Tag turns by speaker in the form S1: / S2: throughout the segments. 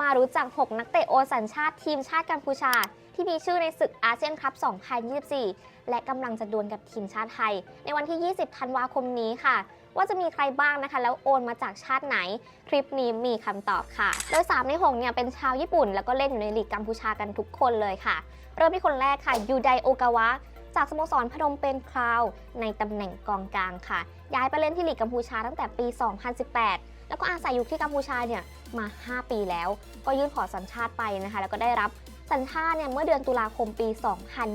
S1: มารู้จัก 6 นักเตะโอสัญชาติทีมชาติกัมพูชา ที่มีชื่อในศึกอาเซียนคัพ 2024 และกำลังจะดวลกับทีมชาติไทย ในวันที่ 20 ธันวาคมนี้ค่ะ ว่าจะมีใครบ้างนะคะ แล้วโอนมาจากชาติไหน คลิปนี้มีคำตอบค่ะ โดย 3 ใน 6 เนี่ยเป็นชาวญี่ปุ่น แล้วก็เล่นอยู่ในลีกกัมพูชากันทุกคนเลยค่ะ เริ่มที่คนแรกค่ะยูไดโอกาวะจากสโมสรพนมเปญคราว ในตำแหน่งกองกลางค่ะ ย้ายไปเล่นที่ลีกกัมพูชาตั้งแต่ปี 2018 แล้วก็อาศัยอยู่ที่กัมพูชาเนี่ย มา 5 ปีแล้ว ก็ยื่นขอสัญชาติไปนะคะ แล้วก็ได้รับสัญชาติเนี่ยเมื่อเดือนตุลาคมปี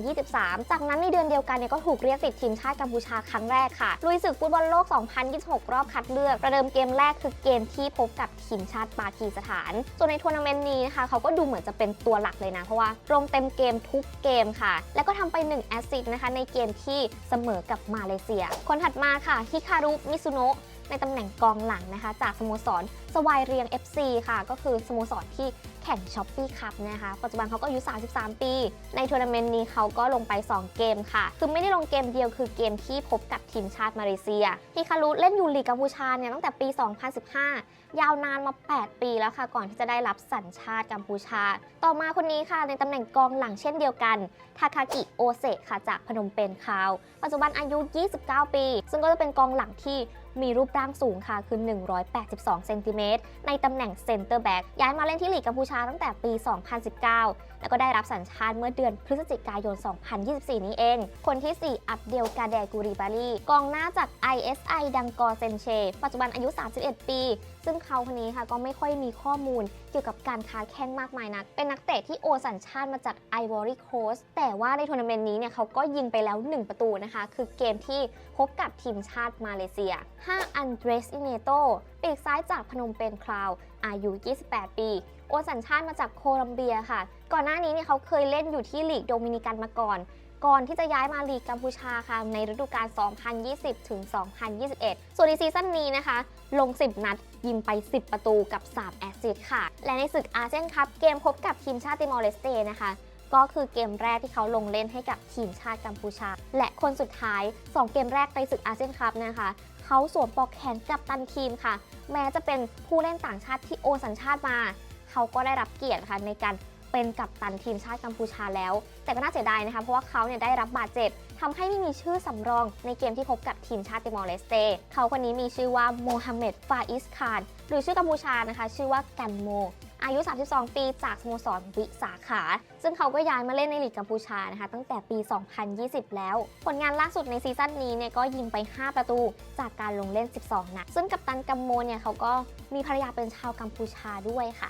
S1: 2023 จากนั้นในเดือนเดียวกันเนี่ยก็ถูกเรียกติดทีมชาติกัมพูชาครั้งแรกค่ะ ลุยศึกฟุตบอลโลก 2026 รอบคัดเลือก ประเดิมเกมแรกคือเกมที่พบกับทีมชาติปากีสถาน ส่วนในทัวร์นาเมนต์นี้นะคะเขาก็ดูเหมือนจะเป็นตัวหลักเลยนะ เพราะว่าลงเต็มเกมทุกเกมค่ะ แล้วก็ทำไป1แอสซิสต์นะคะในเกมที่เสมอกับมาเลเซีย คนถัดมาค่ะฮิคารุ มิซุโนะ ในตำแหน่งกองหลังนะคะ จากสโมสรสวายเรียง FC ค่ะ ก็คือสโมสรที่แข่งช้อปปี้คัพนะคะ ปัจจุบันเขาก็อายุ 33 ปี ในทัวร์นาเมนต์นี้เขาก็ลงไป 2 เกมค่ะ คือไม่ได้ลงเกมเดียวคือเกมที่พบกับทีมชาติมาเลเซียฮิคารุเล่นอยู่ลีกกัมพูชาเนี่ยตั้งแต่ปี 2015 ยาวนานมา 8 ปีแล้วค่ะ ก่อนที่จะได้รับสัญชาติกัมพูชา ต่อมาคนนี้ค่ะในตำแหน่งกองหลังเช่นเดียวกันทาคากิโอเซค่ะจากพนมเปญคาว ปัจจุบันอายุ 29 ปี ซึ่งก็จะเป็นกองหลังที่ มีรูปร่างสูงค่ะ คือ 182 เซนติเมตร ในตำแหน่งเซนเตอร์แบ็กย้ายมาเล่นที่ลีกกัมพูชาตั้งแต่ปี 2019 แล้วก็ได้รับสัญชาติเมื่อเดือนพฤศจิกายน 2024 นี้เอง คนที่ 4 อับเดลกาแดกูริบารีกองหน้าจาก ISI ดังกอเซนเช ปัจจุบันอายุ 31 ปี ซึ่งเขาคนนี้ค่ะก็ไม่ค่อยมีข้อมูลเกี่ยวกับการค้าแข้งมากมายนัก เป็นนักเตะที่โอสัญชาติมาจาก Ivory Coast แต่ว่าในทัวร์นาเมนต์นี้เนี่ยเขาก็ยิงไปแล้ว 1 ประตูนะคะ คือเกมที่พบกับทีมชาติมาเลเซีย5อันเดรสอิเนโตปีกซ้ายจากพนมเปญคราว อายุ 28 ปี โอนสัญชาติมาจากโคลัมเบียค่ะ ก่อนหน้านี้เนี่ยเขาเคยเล่นอยู่ที่ลีกโดมินิกันมาก่อน ก่อนที่จะย้ายมาลีกกัมพูชาค่ะ ในฤดูกาล 2020 ถึง 2021 ส่วนในซีซั่นนี้นะคะ ลง 10 นัด ยิงไป 10 ประตูกับ 3 แอสซิสต์ค่ะ และในศึกอาเซียนคัพเกมพบกับทีมชาติติมอร์เลสเตนะคะก็คือเกมแรกที่เขาลงเล่นให้กับทีมชาติกัมพูชา และคนสุดท้าย 2 เกมแรกในศึกอาเซียนคัพนะคะ เขาสวมปลอกแขนกับตันทีมค่ะ แม้จะเป็นผู้เล่นต่างชาติที่โอนสัญชาติมา เขาก็ได้รับเกียรติค่ะในการเป็นกัปตันทีมชาติกัมพูชาแล้ว แต่ก็น่าเสียดายนะคะ เพราะว่าเขาเนี่ยได้รับบาดเจ็บทำให้ไม่มีชื่อสำรองในเกมที่พบกับทีมชาติติมอร์เลสเตเขาคนนี้มีชื่อว่าโมฮัมเหม็ดฟาอิสคาน หรือชื่อกัมพูชานะคะ ชื่อว่ากันโม อายุ 32 ปีจากสโมสรวิสาขา ซึ่งเขาก็ย้ายมาเล่นในลีกกัมพูชานะคะ ตั้งแต่ปี 2020 แล้ว ผลงานล่าสุดในซีซั่นนี้เนี่ยก็ยิงไป 5 ประตูจากการลงเล่น 12 นัดซึ่งกัปตันกัมโมเนี่ยเขาก็มีภรรยาเป็นชาวกัมพูชาด้วยค่ะ